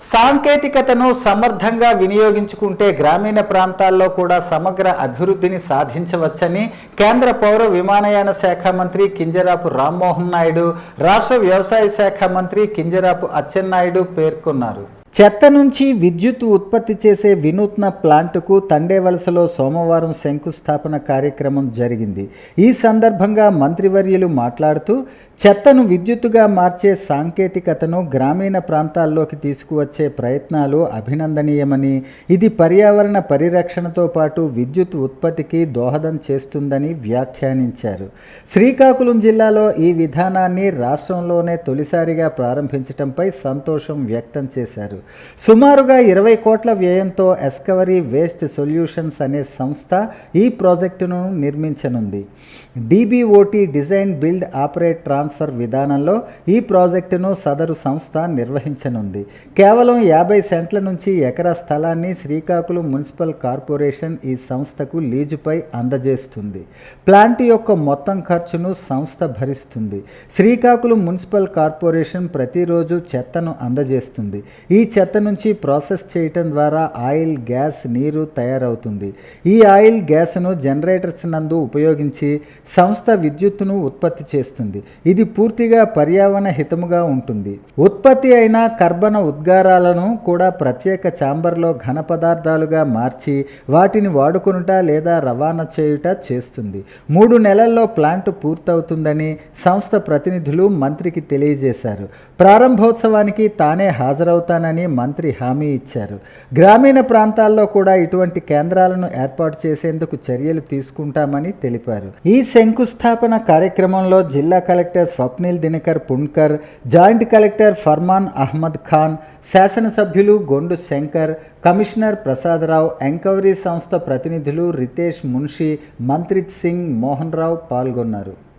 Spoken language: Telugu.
సాంకేతికతను సమర్థంగా వినియోగించుకుంటే గ్రామీణ ప్రాంతాల్లో కూడా సమగ్ర అభివృద్ధిని సాధించవచ్చని కేంద్ర పౌర విమానయాన శాఖ మంత్రి కింజరాపు రామ్మోహన్ నాయుడు రాష్ట్ర వ్యవసాయ శాఖ మంత్రి కింజరాపు అచ్చెన్నాయుడు పేర్కొన్నారు. చెత్త నుంచి విద్యుత్ ఉత్పత్తి చేసే వినూత్న ప్లాంటుకు తండేవలసలో సోమవారం శంకుస్థాపన కార్యక్రమం జరిగింది. ఈ సందర్భంగా మంత్రివర్యులు మాట్లాడుతూ చెత్తను విద్యుత్తుగా మార్చే సాంకేతికతను గ్రామీణ ప్రాంతాల్లోకి తీసుకువచ్చే ప్రయత్నాలు అభినందనీయమని ఇది పర్యావరణ పరిరక్షణతో పాటు విద్యుత్ ఉత్పత్తికి దోహదం చేస్తుందని వ్యాఖ్యానించారు. శ్రీకాకుళం జిల్లాలో ఈ విధానాన్ని రాష్ట్రంలోనే తొలిసారిగా ప్రారంభించడంపై సంతోషం వ్యక్తం చేశారు. సుమారుగా ఇరవై కోట్ల వ్యయంతో ఎస్కవరీ వేస్ట్ సొల్యూషన్స్ అనే సంస్థ ఈ ప్రాజెక్టును నిర్మించనుంది. DBOT design build operate trans transfer విధానంలో ఈ ప్రాజెక్టును సదరు సంస్థ నిర్వహించనుంది. కేవలం యాభై సెంట్ల నుంచి ఎకరా స్థలాన్ని శ్రీకాకుళం మున్సిపల్ కార్పొరేషన్ ఈ సంస్థకు లీజుపై అందజేస్తుంది. ప్లాంట్ యొక్క మొత్తం ఖర్చును సంస్థ భరిస్తుంది. శ్రీకాకుళం మున్సిపల్ కార్పొరేషన్ ప్రతిరోజు చెత్తను అందజేస్తుంది. ఈ చెత్త నుంచి ప్రాసెస్ చేయటం ద్వారా ఆయిల్ గ్యాస్ నీరు తయారవుతుంది. ఈ ఆయిల్ గ్యాస్ను జనరేటర్స్ నందు ఉపయోగించి సంస్థ విద్యుత్తును ఉత్పత్తి చేస్తుంది. ఇది పూర్తిగా పర్యావరణ హితముగా ఉంటుంది. ఉత్పత్తి అయిన కర్బన ఉద్గారాలను కూడా ప్రత్యేక ఛాంబర్లో ఘన పదార్థాలుగా మార్చి వాటిని వాడుకునుట లేదా రవాణా చేయుట చేస్తుంది. మూడు నెలల్లో ప్లాంట్ పూర్తవుతుందని సంస్థ ప్రతినిధులు మంత్రికి తెలియజేశారు. ప్రారంభోత్సవానికి తానే హాజరవుతానని మంత్రి హామీ ఇచ్చారు. గ్రామీణ ప్రాంతాల్లో కూడా ఇటువంటి కేంద్రాలను ఏర్పాటు చేసేందుకు చర్యలు తీసుకుంటామని తెలిపారు. ఈ శంకుస్థాపన కార్యక్రమంలో జిల్లా collector collector Swapnil Dinakar Pundkar joint collector Farman Ahmad Khan శాసనసభ్యులు గొండు శంకర్ కమిషనర్ ప్రసాదరావు ఎంక్వైరీ సంస్థ ప్రతినిధులు రితేష్ మున్షి మంత్రిత్ సింగ్ మోహన్ రావు పాల్గొన్నారు